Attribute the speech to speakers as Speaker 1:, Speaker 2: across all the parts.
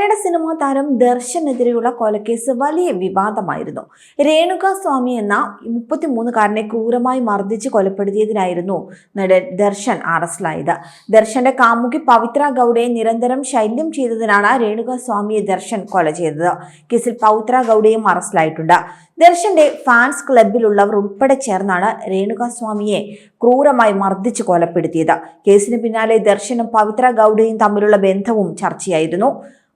Speaker 1: Kannada cinema താരം ദർശനെതിരെയുള്ള കൊലക്കേസ് വലിയ വിവാദമായിരുന്നു. രേണുക സ്വാമി എന്ന മുപ്പത്തിമൂന്നുകാരനെ ക്രൂരമായി മർദ്ദിച്ച് കൊലപ്പെടുത്തിയതിനായിരുന്നു നടൻ ദർശൻ അറസ്റ്റിലായത്. ദർശന്റെ കാമുകി പവിത്ര ഗൗഡയെ നിരന്തരം ശല്യം ചെയ്തതിനാണ് രേണുക സ്വാമിയെ ദർശൻ കൊല ചെയ്തത്. കേസിൽ പവിത്ര ഗൗഡയും അറസ്റ്റിലായിട്ടുണ്ട്. ദർശന്റെ ഫാൻസ് ക്ലബിലുള്ളവർ ഉൾപ്പെടെ ചേർന്നാണ് രേണുക സ്വാമിയെ ക്രൂരമായി മർദ്ദിച്ച് കൊലപ്പെടുത്തിയത്. കേസിന് പിന്നാലെ ദർശനും പവിത്ര ഗൗഡയും തമ്മിലുള്ള ബന്ധവും ചർച്ചയായിരുന്നു.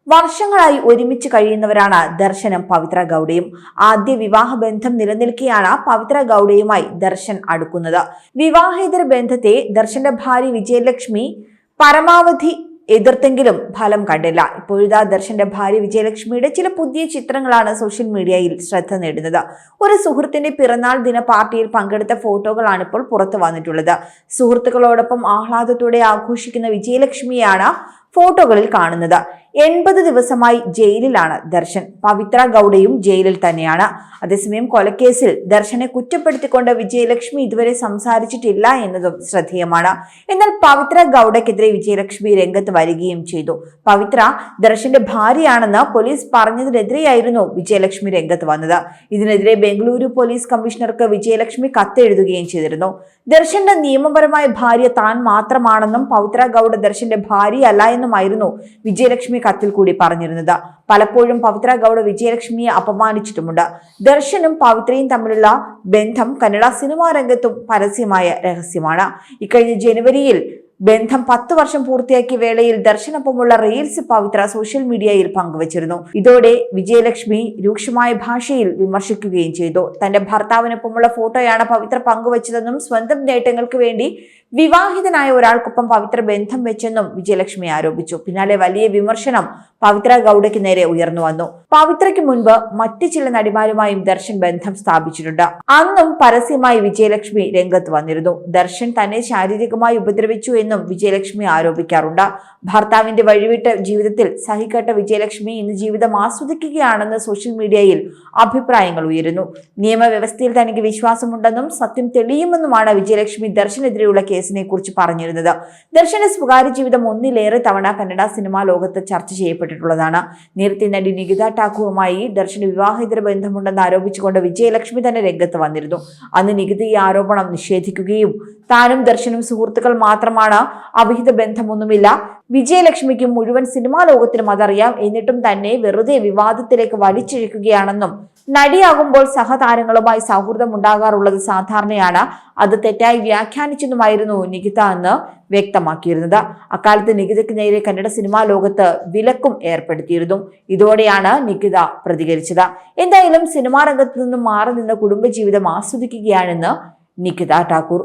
Speaker 1: വർഷങ്ങളായി ഒരുമിച്ച് കഴിയുന്നവരാണ് ദർശനം പവിത്ര ഗൗഡയും. ആദ്യ വിവാഹ ബന്ധം നിലനിൽക്കെയാണ് പവിത്ര ഗൗഡയുമായി ദർശൻ അടുക്കുന്നത്. വിവാഹേതര ബന്ധത്തെ ദർശന്റെ ഭാര്യ വിജയലക്ഷ്മി പരമാവധി എതിർത്തെങ്കിലും ഫലം കണ്ടില്ല. ഇപ്പോഴിതാ ദർശന്റെ ഭാര്യ വിജയലക്ഷ്മിയുടെ ചില പുതിയ ചിത്രങ്ങളാണ് സോഷ്യൽ മീഡിയയിൽ ശ്രദ്ധ നേടുന്നത്. ഒരു സുഹൃത്തിന്റെ പിറന്നാൾ ദിന പാർട്ടിയിൽ പങ്കെടുത്ത ഫോട്ടോകളാണ് ഇപ്പോൾ പുറത്തു വന്നിട്ടുള്ളത്. സുഹൃത്തുക്കളോടൊപ്പം ആഹ്ലാദത്തോടെ ആഘോഷിക്കുന്ന വിജയലക്ഷ്മിയാണ് ഫോട്ടോകളിൽ കാണുന്നത്. എൺപത് ദിവസമായി ജയിലിലാണ് ദർശൻ. പവിത്ര ഗൗഡയും ജയിലിൽ തന്നെയാണ്. അതേസമയം കൊലക്കേസിൽ ദർശനെ കുറ്റപ്പെടുത്തിക്കൊണ്ട് വിജയലക്ഷ്മി ഇതുവരെ സംസാരിച്ചിട്ടില്ല എന്നതും ശ്രദ്ധേയമാണ്. എന്നാൽ പവിത്ര ഗൗഡയ്ക്കെതിരെ വിജയലക്ഷ്മി രംഗത്ത് വരികയും ചെയ്തു. പവിത്ര ദർശന്റെ ഭാര്യയാണെന്ന് പോലീസ് പറഞ്ഞതിനെതിരെയായിരുന്നു വിജയലക്ഷ്മി രംഗത്ത് വന്നത്. ഇതിനെതിരെ ബംഗളൂരു പോലീസ് കമ്മീഷണർക്ക് വിജയലക്ഷ്മി കത്തെഴുതുകയും ചെയ്തിരുന്നു. ദർശന്റെ നിയമപരമായ ഭാര്യ താൻ മാത്രമാണെന്നും പവിത്ര ഗൗഡ ദർശന്റെ ഭാര്യയല്ല എന്നുമായിരുന്നു വിജയലക്ഷ്മി കത്തിൽ കൂടി പറഞ്ഞിരുന്നത്. പലപ്പോഴും പവിത്ര ഗൗഡ വിജയലക്ഷ്മിയെ അപമാനിച്ചിട്ടുമുണ്ട്. ദർശനും പവിത്രയും തമ്മിലുള്ള ബന്ധം കന്നഡ സിനിമാ രംഗത്തും പരസ്യമായ രഹസ്യമാണ്. ഇക്കഴിഞ്ഞ ജനുവരിയിൽ ബന്ധം പത്ത് വർഷം പൂർത്തിയാക്കിയ വേളയിൽ ദർശനൊപ്പമുള്ള റീൽസ് പവിത്ര സോഷ്യൽ മീഡിയയിൽ പങ്കുവച്ചിരുന്നു. ഇതോടെ വിജയലക്ഷ്മി രൂക്ഷമായ ഭാഷയിൽ വിമർശിക്കുകയും ചെയ്തു. തന്റെ ഭർത്താവിനൊപ്പമുള്ള ഫോട്ടോയാണ് പവിത്ര പങ്കുവച്ചതെന്നും സ്വന്തം നേട്ടങ്ങൾക്ക് വേണ്ടി വിവാഹിതനായ ഒരാൾക്കൊപ്പം പവിത്ര ബന്ധം വെച്ചെന്നും വിജയലക്ഷ്മി ആരോപിച്ചു. പിന്നാലെ വലിയ വിമർശനം പവിത്ര ഗൗഡയ്ക്ക് നേരെ ഉയർന്നു വന്നു. പവിത്രയ്ക്ക് മുൻപ് മറ്റു ചില നടിമാരുമായും ദർശൻ ബന്ധം സ്ഥാപിച്ചിട്ടുണ്ട്. അന്നും പരസ്യമായി വിജയലക്ഷ്മി രംഗത്ത് വന്നിരുന്നു. ദർശൻ തന്നെ ശാരീരികമായി ഉപദ്രവിച്ചു എന്നും വിജയലക്ഷ്മി ആരോപിക്കാറുണ്ട്. ഭർത്താവിന്റെ വഴിവിട്ട ജീവിതത്തിൽ സഹിക്കട്ട വിജയലക്ഷ്മി ഇന്ന് ജീവിതം ആസ്വദിക്കുകയാണെന്ന് സോഷ്യൽ മീഡിയയിൽ അഭിപ്രായങ്ങൾ ഉയരുന്നു. നിയമവ്യവസ്ഥയിൽ തനിക്ക് വിശ്വാസമുണ്ടെന്നും സത്യം തെളിയുമെന്നുമാണ് വിജയലക്ഷ്മി ദർശനെതിരെയുള്ള കേസിനെ കുറിച്ച് പറഞ്ഞിരുന്നത്. ദർശന സ്വകാര്യ ജീവിതം ഒന്നിലേറെ തവണ കന്നഡ സിനിമാ ലോകത്ത് ചർച്ച ചെയ്യപ്പെട്ടിട്ടുള്ളതാണ് നേരത്തെ നടി നികിത ടാക്കുവുമായി ദർശന് വിവാഹേതര ബന്ധമുണ്ടെന്ന് ആരോപിച്ചുകൊണ്ട് വിജയലക്ഷ്മി തന്നെ രംഗത്ത് വന്നിരുന്നു. അന്ന് നികിത ആരോപണം നിഷേധിക്കുകയും താനും ദർശനും സുഹൃത്തുക്കൾ മാത്രമാണ് അവിഹിത ബന്ധമൊന്നുമില്ല. വിജയലക്ഷ്മിക്കും മുഴുവൻ സിനിമാ ലോകത്തിനും അതറിയാം. എന്നിട്ടും തന്നെ വെറുതെ വിവാദത്തിലേക്ക് വലിച്ചിഴക്കുകയാണെന്നും നടിയാകുമ്പോൾ സഹതാരങ്ങളുമായി സൗഹൃദം ഉണ്ടാകാറുള്ളത് സാധാരണയാണ്. അത് തെറ്റായി വ്യാഖ്യാനിച്ചെന്നുമായിരുന്നു നികിത എന്ന് വ്യക്തമാക്കിയിരുന്നത്. അക്കാലത്ത് നികിതയ്ക്ക് നേരെ കന്നഡ സിനിമാ ലോകത്ത് വിലക്കും ഏർപ്പെടുത്തിയിരുന്നു. ഇതോടെയാണ് നികിത പ്രതികരിച്ചത്. എന്തായാലും സിനിമാ രംഗത്ത് നിന്നും മാറി നിന്ന് കുടുംബജീവിതം ആസ്വദിക്കുകയാണെന്ന് നികിത ഠാക്കൂർ.